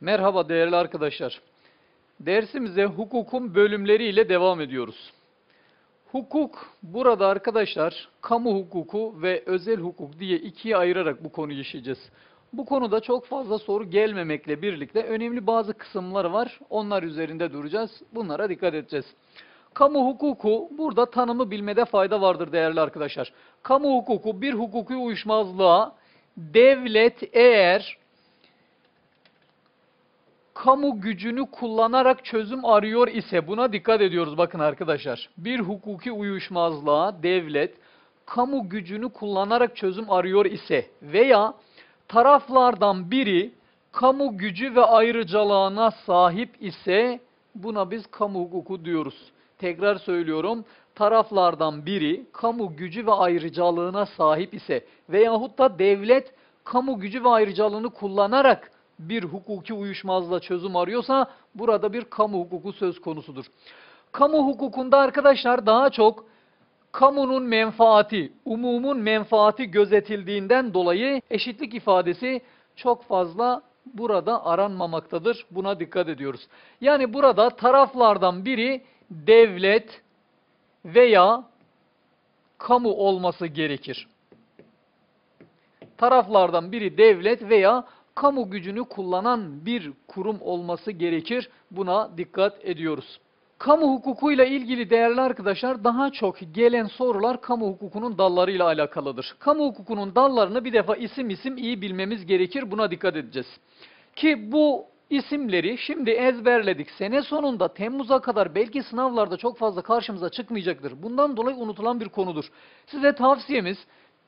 Merhaba değerli arkadaşlar. Dersimize hukukun bölümleriyle devam ediyoruz. Hukuk burada arkadaşlar kamu hukuku ve özel hukuk diye ikiye ayırarak bu konuyu işleyeceğiz. Bu konuda çok fazla soru gelmemekle birlikte önemli bazı kısımları var. Onlar üzerinde duracağız. Bunlara dikkat edeceğiz. Kamu hukuku burada tanımı bilmede fayda vardır değerli arkadaşlar. Kamu hukuku bir hukuki uyuşmazlığa devlet eğer kamu gücünü kullanarak çözüm arıyor ise buna dikkat ediyoruz bakın arkadaşlar. Bir hukuki uyuşmazlığa devlet kamu gücünü kullanarak çözüm arıyor ise veya taraflardan biri kamu gücü ve ayrıcalığına sahip ise buna biz kamu hukuku diyoruz. Tekrar söylüyorum. Taraflardan biri kamu gücü ve ayrıcalığına sahip ise veyahut da devlet kamu gücü ve ayrıcalığını kullanarak bir hukuki uyuşmazlığa çözüm arıyorsa burada bir kamu hukuku söz konusudur. Kamu hukukunda arkadaşlar daha çok kamunun menfaati, umumun menfaati gözetildiğinden dolayı eşitlik ifadesi çok fazla burada aranmamaktadır. Buna dikkat ediyoruz. Yani burada taraflardan biri devlet veya kamu olması gerekir. Taraflardan biri devlet veya kamu gücünü kullanan bir kurum olması gerekir. Buna dikkat ediyoruz. Kamu hukukuyla ilgili değerli arkadaşlar daha çok gelen sorular kamu hukukunun dallarıyla alakalıdır. Kamu hukukunun dallarını bir defa isim isim iyi bilmemiz gerekir. Buna dikkat edeceğiz. Ki bu isimleri şimdi ezberledik. Sene sonunda Temmuz'a kadar belki sınavlarda çok fazla karşımıza çıkmayacaktır. Bundan dolayı unutulan bir konudur. Size tavsiyemiz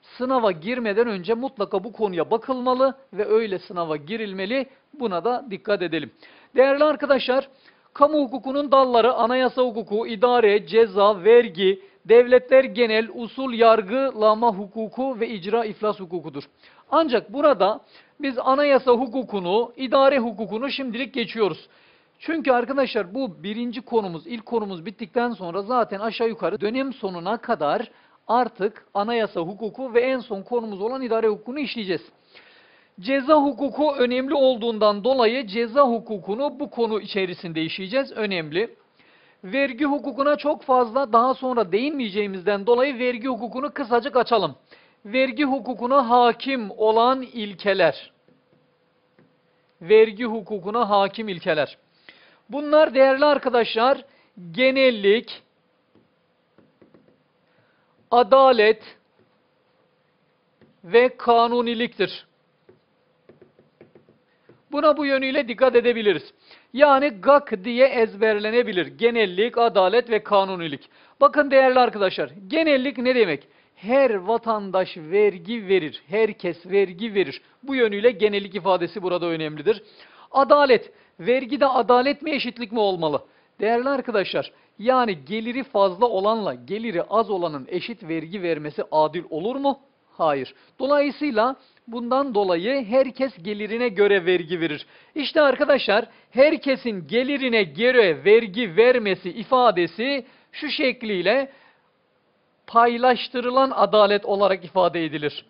sınava girmeden önce mutlaka bu konuya bakılmalı ve öyle sınava girilmeli. Buna da dikkat edelim. Değerli arkadaşlar, kamu hukukunun dalları anayasa hukuku, idare, ceza, vergi, devletler genel, usul yargılama hukuku ve icra iflas hukukudur. Ancak burada biz anayasa hukukunu, idare hukukunu şimdilik geçiyoruz. Çünkü arkadaşlar bu birinci konumuz, ilk konumuz bittikten sonra zaten aşağı yukarı dönem sonuna kadar artık anayasa hukuku ve en son konumuz olan idare hukukunu işleyeceğiz. Ceza hukuku önemli olduğundan dolayı ceza hukukunu bu konu içerisinde işleyeceğiz. Önemli. Vergi hukukuna çok fazla daha sonra değinmeyeceğimizden dolayı vergi hukukunu kısacık açalım. Vergi hukukuna hakim olan ilkeler. Vergi hukukuna hakim ilkeler. Bunlar değerli arkadaşlar genellik, adalet ve kanuniliktir. Buna bu yönüyle dikkat edebiliriz. Yani GAK diye ezberlenebilir. Genellik, adalet ve kanunilik. Bakın değerli arkadaşlar, genellik ne demek? Her vatandaş vergi verir. Herkes vergi verir. Bu yönüyle genellik ifadesi burada önemlidir. Adalet, vergide adalet mi eşitlik mi olmalı? Değerli arkadaşlar, yani geliri fazla olanla geliri az olanın eşit vergi vermesi adil olur mu? Hayır. Dolayısıyla bundan dolayı herkes gelirine göre vergi verir. İşte arkadaşlar herkesin gelirine göre vergi vermesi ifadesi şu şekliyle paylaştırılan adalet olarak ifade edilir.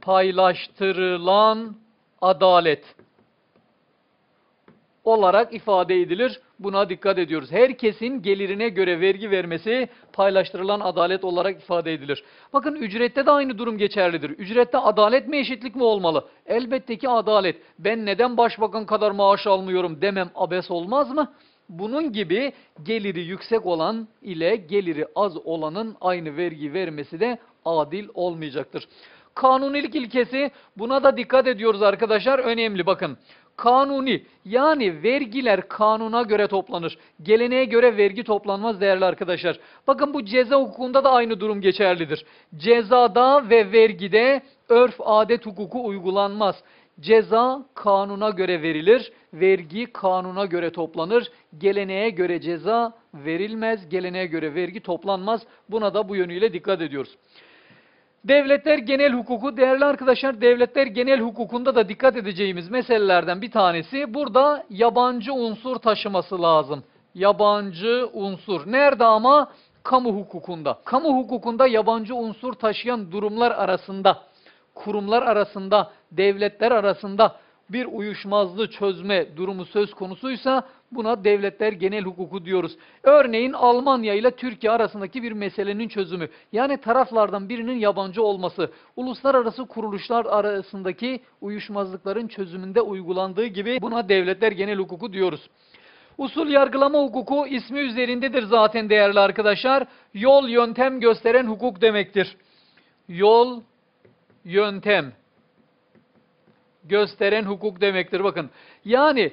Paylaştırılan adalet olarak ifade edilir. Buna dikkat ediyoruz. Herkesin gelirine göre vergi vermesi paylaştırılan adalet olarak ifade edilir. Bakın ücrette de aynı durum geçerlidir. Ücrette adalet mi eşitlik mi olmalı? Elbette ki adalet. Ben neden başbakan kadar maaş almıyorum demem abes olmaz mı? Bunun gibi geliri yüksek olan ile geliri az olanın aynı vergi vermesi de adil olmayacaktır. Kanunilik ilkesi buna da dikkat ediyoruz arkadaşlar. Önemli bakın kanuni yani vergiler kanuna göre toplanır. Geleneğe göre vergi toplanmaz değerli arkadaşlar. Bakın bu ceza hukukunda da aynı durum geçerlidir. Cezada ve vergide örf adet hukuku uygulanmaz. Ceza kanuna göre verilir, vergi kanuna göre toplanır. Geleneğe göre ceza verilmez, geleneğe göre vergi toplanmaz. Buna da bu yönüyle dikkat ediyoruz. Devletler genel hukuku, değerli arkadaşlar devletler genel hukukunda da dikkat edeceğimiz meselelerden bir tanesi burada yabancı unsur taşıması lazım. Yabancı unsur. Nerede ama? Kamu hukukunda. Kamu hukukunda yabancı unsur taşıyan durumlar arasında, kurumlar arasında, devletler arasında bir uyuşmazlığı çözme durumu söz konusuysa buna devletler genel hukuku diyoruz. Örneğin Almanya ile Türkiye arasındaki bir meselenin çözümü. Yani taraflardan birinin yabancı olması. Uluslararası kuruluşlar arasındaki uyuşmazlıkların çözümünde uygulandığı gibi buna devletler genel hukuku diyoruz. Usul yargılama hukuku ismi üzerindedir zaten değerli arkadaşlar. Yol yöntem gösteren hukuk demektir. Yol yöntem gösteren hukuk demektir. Bakın yani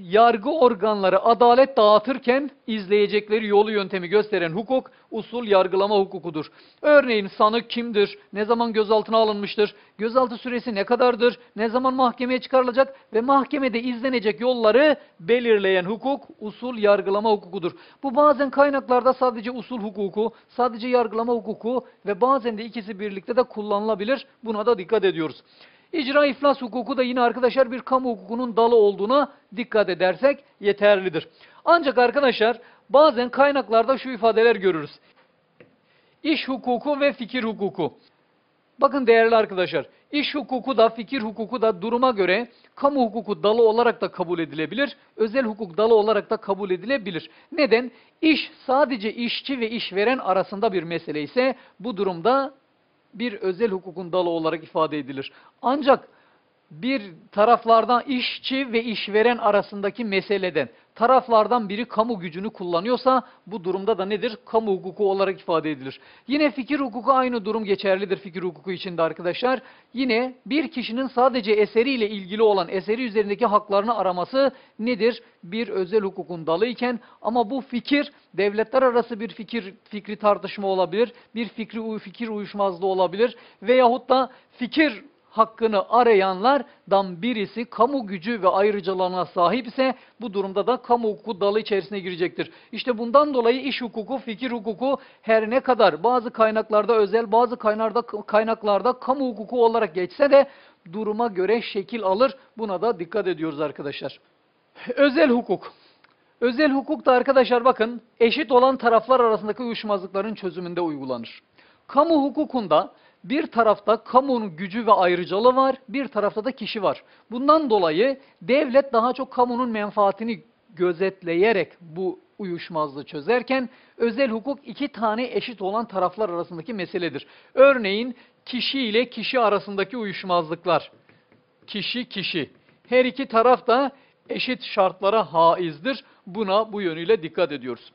yargı organları adalet dağıtırken izleyecekleri yolu yöntemi gösteren hukuk usul yargılama hukukudur. Örneğin sanık kimdir, ne zaman gözaltına alınmıştır, gözaltı süresi ne kadardır, ne zaman mahkemeye çıkarılacak ve mahkemede izlenecek yolları belirleyen hukuk usul yargılama hukukudur. Bu bazen kaynaklarda sadece usul hukuku, sadece yargılama hukuku ve bazen de ikisi birlikte de kullanılabilir. Buna da dikkat ediyoruz. İcra iflas hukuku da yine arkadaşlar bir kamu hukukunun dalı olduğuna dikkat edersek yeterlidir. Ancak arkadaşlar bazen kaynaklarda şu ifadeler görürüz. İş hukuku ve fikir hukuku. Bakın değerli arkadaşlar, iş hukuku da fikir hukuku da duruma göre kamu hukuku dalı olarak da kabul edilebilir, özel hukuk dalı olarak da kabul edilebilir. Neden? İş sadece işçi ve işveren arasında bir mesele ise bu durumda bir özel hukukun dalı olarak ifade edilir. Ancak bir taraflardan işçi ve işveren arasındaki meseleden taraflardan biri kamu gücünü kullanıyorsa bu durumda da nedir? Kamu hukuku olarak ifade edilir. Yine fikir hukuku aynı durum geçerlidir fikir hukuku içinde arkadaşlar. Yine bir kişinin sadece eseriyle ilgili olan eseri üzerindeki haklarını araması nedir? Bir özel hukukun dalı iken ama bu fikir devletler arası bir fikir fikri tartışma olabilir. Bir fikri fikir uyuşmazlığı olabilir veyahut da fikir hakkını arayanlardan birisi kamu gücü ve ayrıcalığına sahipse bu durumda da kamu hukuku dalı içerisine girecektir. İşte bundan dolayı iş hukuku, fikir hukuku her ne kadar bazı kaynaklarda özel, bazı kaynaklarda, kaynaklarda kamu hukuku olarak geçse de duruma göre şekil alır. Buna da dikkat ediyoruz arkadaşlar. Özel hukuk. Özel hukuk da arkadaşlar bakın eşit olan taraflar arasındaki uyuşmazlıkların çözümünde uygulanır. Kamu hukukunda bir tarafta kamunun gücü ve ayrıcalığı var, bir tarafta da kişi var. Bundan dolayı devlet daha çok kamunun menfaatini gözetleyerek bu uyuşmazlığı çözerken özel hukuk iki tane eşit olan taraflar arasındaki meseledir. Örneğin kişi ile kişi arasındaki uyuşmazlıklar. Kişi kişi. Her iki taraf da eşit şartlara haizdir. Buna bu yönüyle dikkat ediyoruz.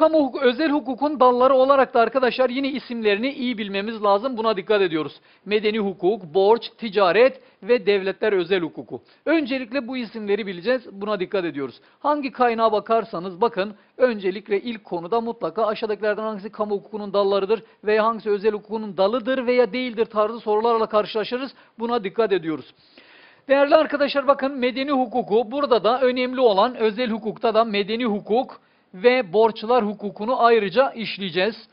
Kamu özel hukukun dalları olarak da arkadaşlar yine isimlerini iyi bilmemiz lazım. Buna dikkat ediyoruz. Medeni hukuk, borç, ticaret ve devletler özel hukuku. Öncelikle bu isimleri bileceğiz. Buna dikkat ediyoruz. Hangi kaynağa bakarsanız bakın öncelikle ilk konuda mutlaka aşağıdakilerden hangisi kamu hukukunun dallarıdır veya hangisi özel hukukunun dalıdır veya değildir tarzı sorularla karşılaşırız. Buna dikkat ediyoruz. Değerli arkadaşlar bakın medeni hukuku burada da önemli olan özel hukukta da medeni hukuk ve borçlar hukukunu ayrıca işleyeceğiz.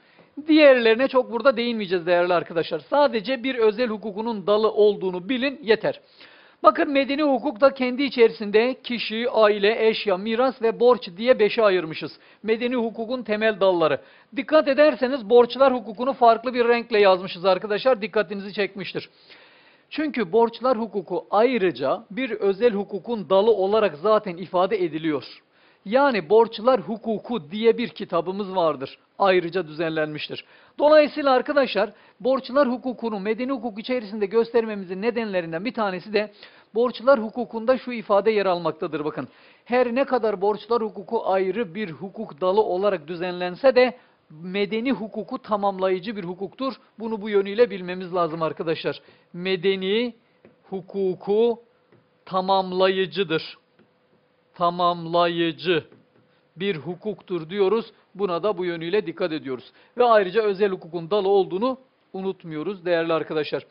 Diğerlerine çok burada değinmeyeceğiz değerli arkadaşlar. Sadece bir özel hukukunun dalı olduğunu bilin yeter. Bakın medeni hukuk da kendi içerisinde kişi, aile, eşya, miras ve borç diye beşe ayırmışız. Medeni hukukun temel dalları. Dikkat ederseniz borçlar hukukunu farklı bir renkle yazmışız arkadaşlar. Dikkatinizi çekmiştir. Çünkü borçlar hukuku ayrıca bir özel hukukun dalı olarak zaten ifade ediliyor. Yani borçlar hukuku diye bir kitabımız vardır. Ayrıca düzenlenmiştir. Dolayısıyla arkadaşlar borçlar hukukunu medeni hukuk içerisinde göstermemizin nedenlerinden bir tanesi de borçlar hukukunda şu ifade yer almaktadır. Bakın her ne kadar borçlar hukuku ayrı bir hukuk dalı olarak düzenlense de medeni hukuku tamamlayıcı bir hukuktur. Bunu bu yönüyle bilmemiz lazım arkadaşlar. Medeni hukuku tamamlayıcıdır tamamlayıcı bir hukuktur diyoruz. Buna da bu yönüyle dikkat ediyoruz. Ve ayrıca özel hukukun dalı olduğunu unutmuyoruz değerli arkadaşlar.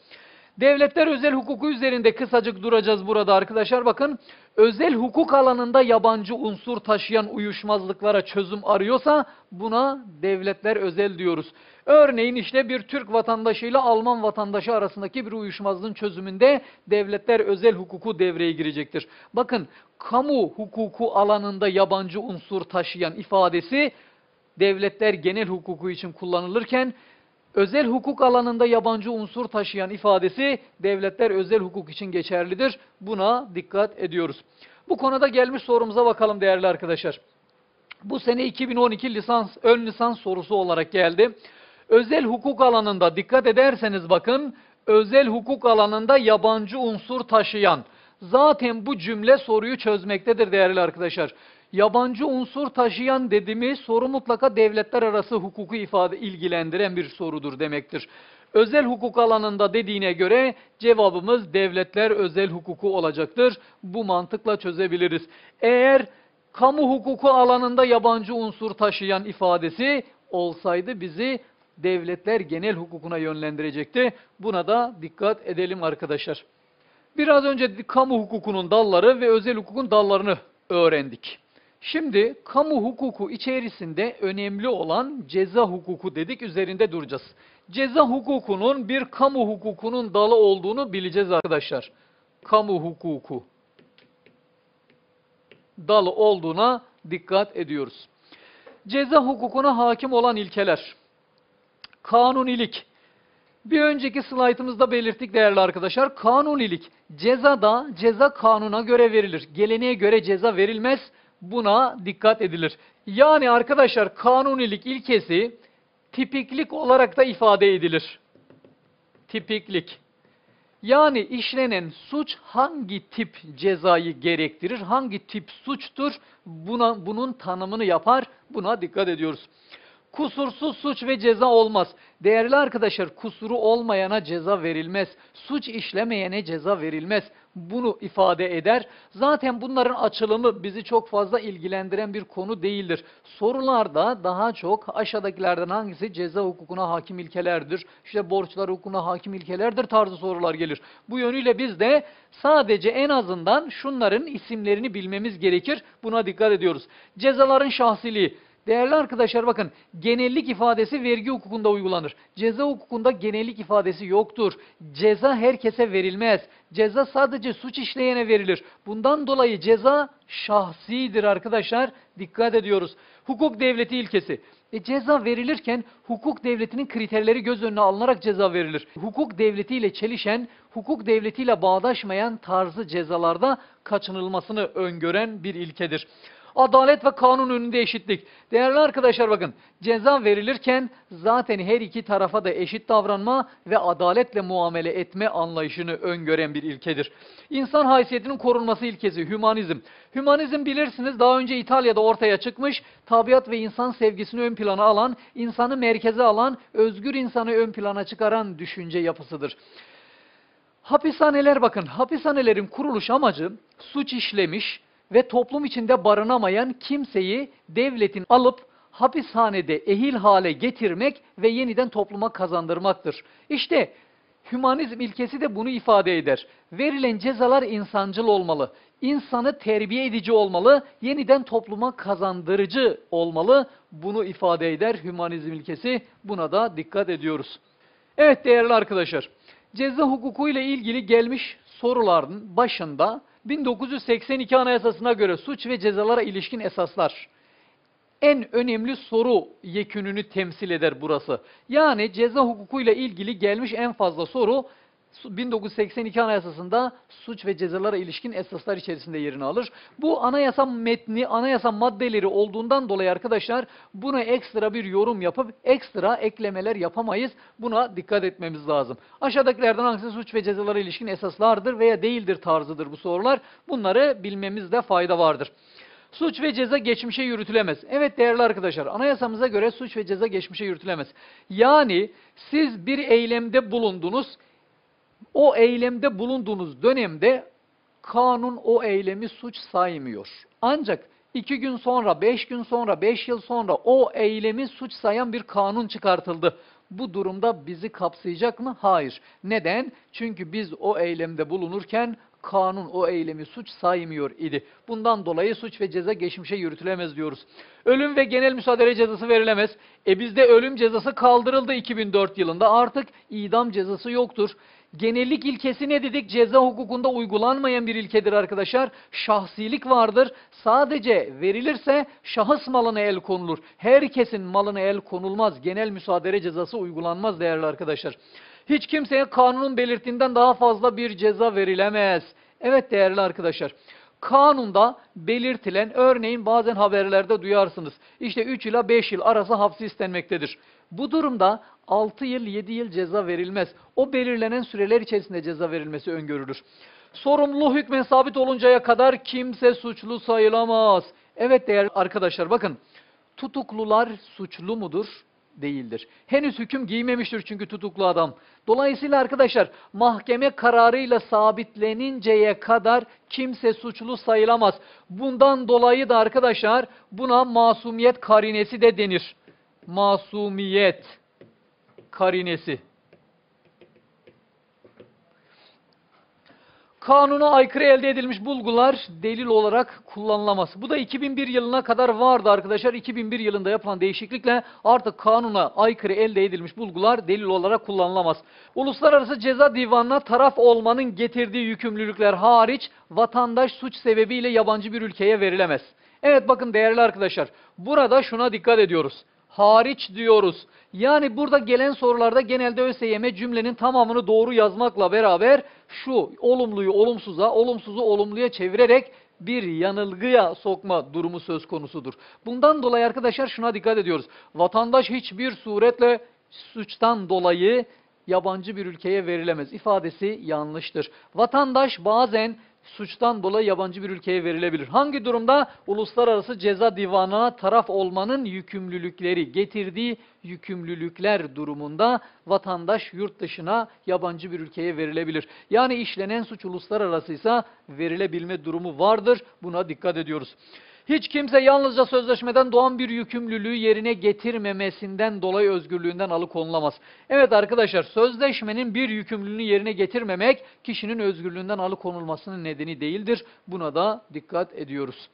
Devletler özel hukuku üzerinde kısacık duracağız burada arkadaşlar. Bakın özel hukuk alanında yabancı unsur taşıyan uyuşmazlıklara çözüm arıyorsa buna devletler özel diyoruz. Örneğin işte bir Türk vatandaşıyla Alman vatandaşı arasındaki bir uyuşmazlığın çözümünde devletler özel hukuku devreye girecektir. Bakın kamu hukuku alanında yabancı unsur taşıyan ifadesi devletler genel hukuku için kullanılırken Özel hukuk alanında yabancı unsur taşıyan ifadesi devletler özel hukuk için geçerlidir. Buna dikkat ediyoruz. Bu konuda gelmiş sorumuza bakalım değerli arkadaşlar. Bu sene 2012 lisans ön lisans sorusu olarak geldi. Özel hukuk alanında dikkat ederseniz bakın özel hukuk alanında yabancı unsur taşıyan zaten bu cümle soruyu çözmektedir değerli arkadaşlar. Yabancı unsur taşıyan dediğimiz soru mutlaka devletler arası hukuku ifade ilgilendiren bir sorudur demektir. Özel hukuk alanında dediğine göre cevabımız devletler özel hukuku olacaktır. Bu mantıkla çözebiliriz. Eğer kamu hukuku alanında yabancı unsur taşıyan ifadesi olsaydı bizi devletler genel hukukuna yönlendirecekti. Buna da dikkat edelim arkadaşlar. Biraz önce kamu hukukunun dalları ve özel hukukun dallarını öğrendik. Şimdi kamu hukuku içerisinde önemli olan ceza hukuku dedik üzerinde duracağız. Ceza hukukunun bir kamu hukukunun dalı olduğunu bileceğiz arkadaşlar. Kamu hukuku dalı olduğuna dikkat ediyoruz. Ceza hukukuna hakim olan ilkeler. Kanunilik. Bir önceki slaytımızda belirttik değerli arkadaşlar. Kanunilik cezada ceza kanuna göre verilir. Geleneğe göre ceza verilmez. Buna dikkat edilir. Yani arkadaşlar kanunilik ilkesi tipiklik olarak da ifade edilir. Tipiklik. Yani işlenen suç hangi tip cezayı gerektirir, hangi tip suçtur buna, bunun tanımını yapar, buna dikkat ediyoruz. Kusursuz suç ve ceza olmaz. Değerli arkadaşlar kusuru olmayana ceza verilmez. Suç işlemeyene ceza verilmez. Bunu ifade eder. Zaten bunların açılımı bizi çok fazla ilgilendiren bir konu değildir. Sorularda daha çok aşağıdakilerden hangisi ceza hukukuna hakim ilkelerdir, işte borçlar hukukuna hakim ilkelerdir tarzı sorular gelir. Bu yönüyle biz de sadece en azından şunların isimlerini bilmemiz gerekir. Buna dikkat ediyoruz. Cezaların şahsiliği. Değerli arkadaşlar bakın genellik ifadesi vergi hukukunda uygulanır. Ceza hukukunda genellik ifadesi yoktur. Ceza herkese verilmez. Ceza sadece suç işleyene verilir. Bundan dolayı ceza şahsidir arkadaşlar. Dikkat ediyoruz. Hukuk devleti ilkesi. E, ceza verilirken hukuk devletinin kriterleri göz önüne alınarak ceza verilir. Hukuk devletiyle çelişen, hukuk devletiyle bağdaşmayan tarzı cezalarda kaçınılmasını öngören bir ilkedir. Adalet ve kanun önünde eşitlik. Değerli arkadaşlar bakın ceza verilirken zaten her iki tarafa da eşit davranma ve adaletle muamele etme anlayışını öngören bir ilkedir. İnsan haysiyetinin korunması ilkesi hümanizm. Hümanizm bilirsiniz daha önce İtalya'da ortaya çıkmış tabiat ve insan sevgisini ön plana alan, insanı merkeze alan, özgür insanı ön plana çıkaran düşünce yapısıdır. Hapishaneler bakın, hapishanelerin kuruluş amacı suç işlemiş, ve toplum içinde barınamayan kimseyi devletin alıp hapishanede ehil hale getirmek ve yeniden topluma kazandırmaktır. İşte hümanizm ilkesi de bunu ifade eder. Verilen cezalar insancıl olmalı. İnsanı terbiye edici olmalı, yeniden topluma kazandırıcı olmalı. Bunu ifade eder hümanizm ilkesi. Buna da dikkat ediyoruz. Evet değerli arkadaşlar, ceza hukuku ile ilgili gelmiş soruların başında 1982 Anayasası'na göre suç ve cezalara ilişkin esaslar. En önemli soru yekününü temsil eder burası. Yani ceza hukukuyla ilgili gelmiş en fazla soru 1982 Anayasası'nda suç ve cezalara ilişkin esaslar içerisinde yerini alır. Bu anayasa metni, anayasa maddeleri olduğundan dolayı arkadaşlar buna ekstra bir yorum yapıp ekstra eklemeler yapamayız. Buna dikkat etmemiz lazım. Aşağıdakilerden hangisi suç ve cezalara ilişkin esaslardır veya değildir tarzıdır bu sorular. Bunları bilmemizde fayda vardır. Suç ve ceza geçmişe yürütülemez. Evet değerli arkadaşlar anayasamıza göre suç ve ceza geçmişe yürütülemez. Yani siz bir eylemde bulundunuz o eylemde bulunduğunuz dönemde kanun o eylemi suç saymıyor. Ancak iki gün sonra, beş gün sonra, beş yıl sonra o eylemi suç sayan bir kanun çıkartıldı. Bu durumda bizi kapsayacak mı? Hayır. Neden? Çünkü biz o eylemde bulunurken kanun o eylemi suç saymıyor idi. Bundan dolayı suç ve ceza geçmişe yürütülemez diyoruz. Ölüm ve genel müsaade cezası verilemez. E bizde ölüm cezası kaldırıldı 2004 yılında. Artık idam cezası yoktur. Genellik ilkesi ne dedik? Ceza hukukunda uygulanmayan bir ilkedir arkadaşlar. Şahsilik vardır. Sadece verilirse şahıs malına el konulur. Herkesin malına el konulmaz. Genel müsaadele cezası uygulanmaz değerli arkadaşlar. Hiç kimseye kanunun belirttiğinden daha fazla bir ceza verilemez. Evet değerli arkadaşlar. Kanunda belirtilen örneğin bazen haberlerde duyarsınız. İşte 3 ila 5 yıl arası hapsi istenmektedir. Bu durumda 6 yıl 7 yıl ceza verilmez. O belirlenen süreler içerisinde ceza verilmesi öngörülür. Sorumluluğu hükmen sabit oluncaya kadar kimse suçlu sayılamaz. Evet değerli arkadaşlar bakın tutuklular suçlu mudur? Değildir. Henüz hüküm giymemiştir çünkü tutuklu adam. Dolayısıyla arkadaşlar mahkeme kararıyla sabitleninceye kadar kimse suçlu sayılamaz. Bundan dolayı da arkadaşlar buna masumiyet karinesi de denir. Masumiyet karinesi. Kanuna aykırı elde edilmiş bulgular delil olarak kullanılamaz. Bu da 2001 yılına kadar vardı arkadaşlar. 2001 yılında yapılan değişiklikle artık kanuna aykırı elde edilmiş bulgular delil olarak kullanılamaz. Uluslararası Ceza Divanı'na taraf olmanın getirdiği yükümlülükler hariç vatandaş suç sebebiyle yabancı bir ülkeye verilemez. Evet bakın değerli arkadaşlar burada şuna dikkat ediyoruz hariç diyoruz. Yani burada gelen sorularda genelde ÖSYM cümlenin tamamını doğru yazmakla beraber şu olumluyu olumsuza, olumsuzu olumluya çevirerek bir yanılgıya sokma durumu söz konusudur. Bundan dolayı arkadaşlar şuna dikkat ediyoruz. Vatandaş hiçbir suretle suçtan dolayı yabancı bir ülkeye verilemez ifadesi yanlıştır. Vatandaş bazen suçtan dolayı yabancı bir ülkeye verilebilir. Hangi durumda? Uluslararası Ceza Divanı'na taraf olmanın yükümlülükleri, getirdiği yükümlülükler durumunda vatandaş yurt dışına yabancı bir ülkeye verilebilir. Yani işlenen suç uluslararasıysa verilebilme durumu vardır. Buna dikkat ediyoruz. Hiç kimse yalnızca sözleşmeden doğan bir yükümlülüğü yerine getirmemesinden dolayı özgürlüğünden alıkonulamaz. Evet arkadaşlar sözleşmenin bir yükümlülüğünü yerine getirmemek kişinin özgürlüğünden alıkonulmasının nedeni değildir. Buna da dikkat ediyoruz.